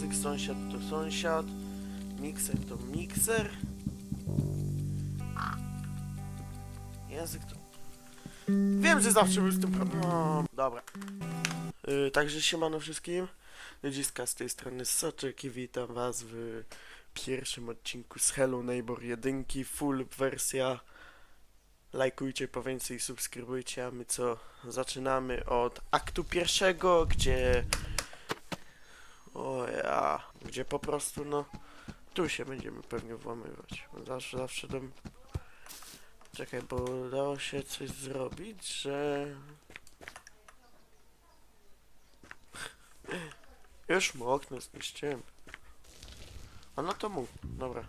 język, sąsiad to sąsiad, mikser to mikser. Język to... Wiem, że zawsze był z tym problem. Dobra. Yy, także siemano wszystkim. Ludziska z tej strony Soczek i witam was w pierwszym odcinku z Hello Neighbor 1, full wersja. Lajkujcie po więcej subskrybujcie, a my co? Zaczynamy od aktu pierwszego, gdzie... O ja, gdzie po prostu no... Tu się będziemy pewnie włamywać. Zawsze, zawsze do... Czekaj, bo dało się coś zrobić, że... Już mu okno zniszczyłem. A no to mu, dobra.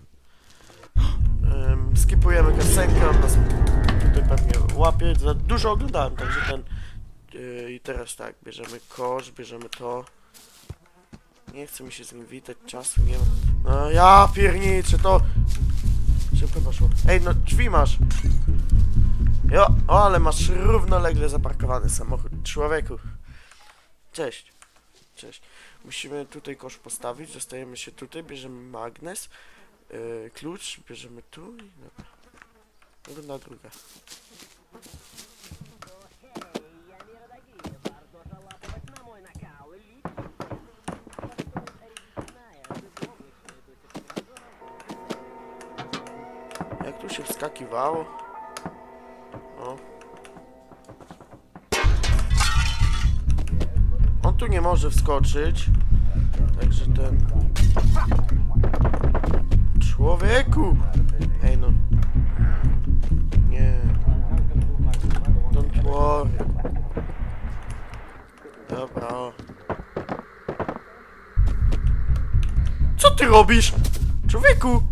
Um, skipujemy kasenkę, on nas tutaj pewnie łapie. Za dużo oglądałem, także ten... Yy, I teraz tak, bierzemy kosz, bierzemy to. Nie chce mi się z nim witać, czasu nie ma. No ja pierniczę, to... Szybko poszło. Ej, no drzwi masz. Jo, o, ale masz równolegle zaparkowany samochód. Człowieku. Cześć. Cześć. Musimy tutaj kosz postawić, dostajemy się tutaj, bierzemy magnes, yy, klucz, bierzemy tu i dobra. Runda druga. Jak tu się wskakiwało? O. On tu nie może wskoczyć. Także ten... Człowieku! Ej no. Nie. Don't worry. Dobra. o. Co ty robisz? Człowieku!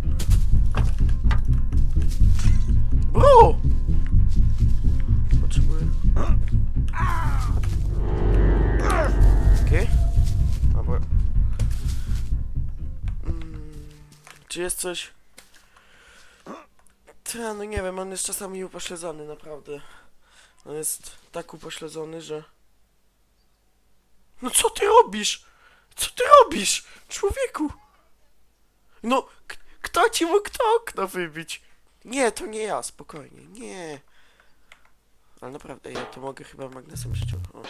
Czy jest coś... Ta, no nie wiem, on jest czasami upośledzony, naprawdę. On jest tak upośledzony, że... No co ty robisz? Co ty robisz? Człowieku! No, kto ci mógł to okno wybić? Nie, to nie ja, spokojnie, nie. Ale naprawdę, ja to mogę chyba magnesem. O.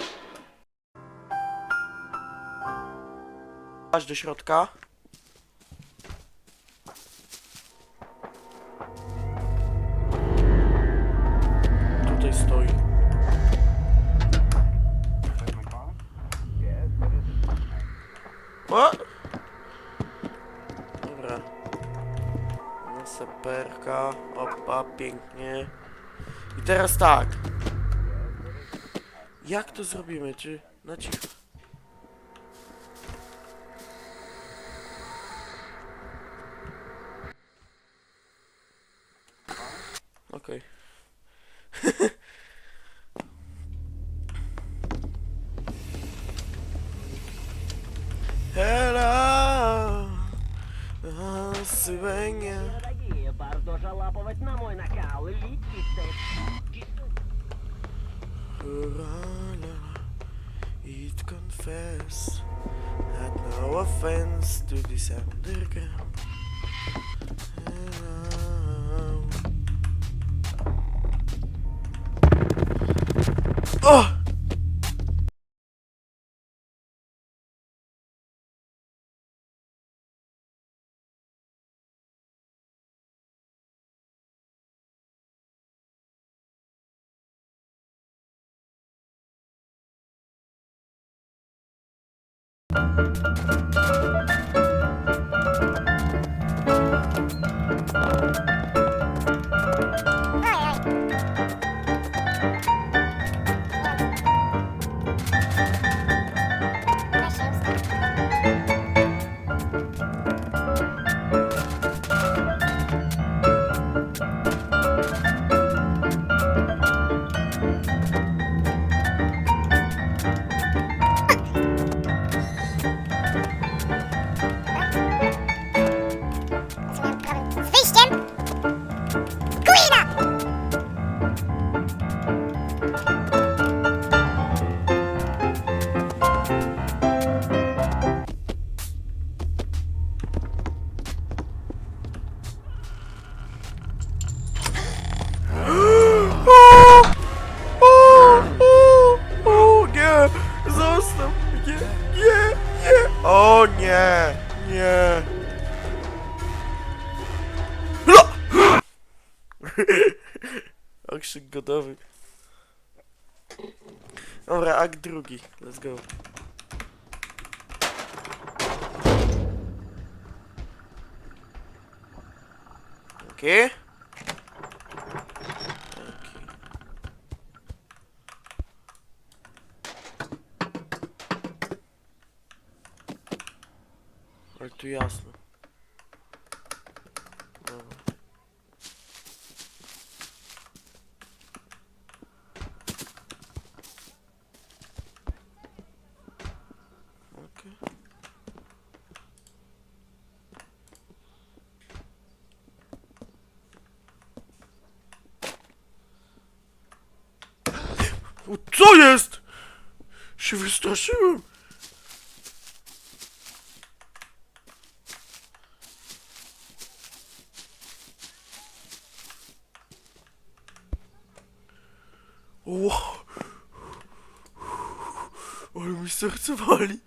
Aż do środka. Tutaj stoi. O! Dobra. No saperka, opa, pięknie. I teraz tak. Jak to zrobimy? Czy na cicho? Сивеня. Дорогие, bardzo żałować na mój nakał. Liczycie. It confess had no offense to this underground. Hello. Oh! Música No! Okrzyk godowy. Dobra, akt drugi. Let's go. Okay. Ale tu jasno. Dobra. Okej. O, co jest? Się wystraszyłem. Ło. Ale mi serce wali.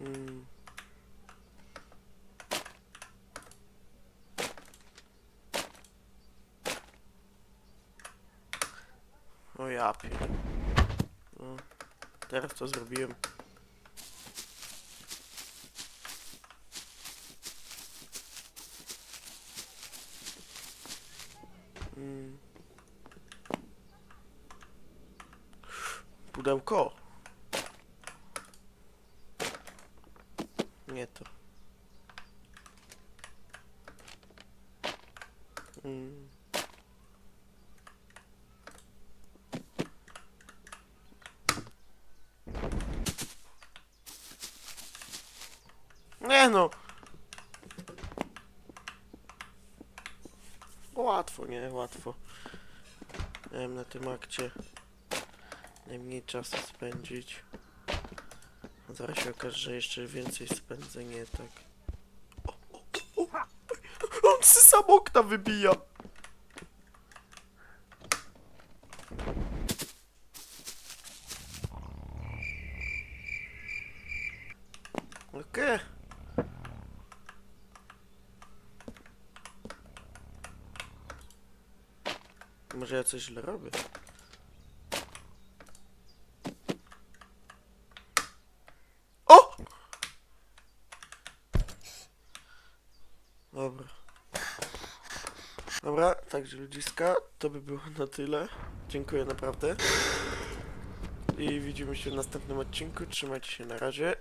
Mm. O ja pier... No, teraz to zrobiłem. Mm. Pudełko. Nie to. Mm. Nie no. Łatwo, nie? Łatwo. Miałem na tym akcie najmniej czasu spędzić. Zaraz się okaże, że jeszcze więcej spędzę, nie tak. O, o, on sy sam okna wybija! Okej. Może ja coś źle robię? O! Dobra. Dobra, także ludziska, to by było na tyle. Dziękuję naprawdę. I widzimy się w następnym odcinku. Trzymajcie się na razie.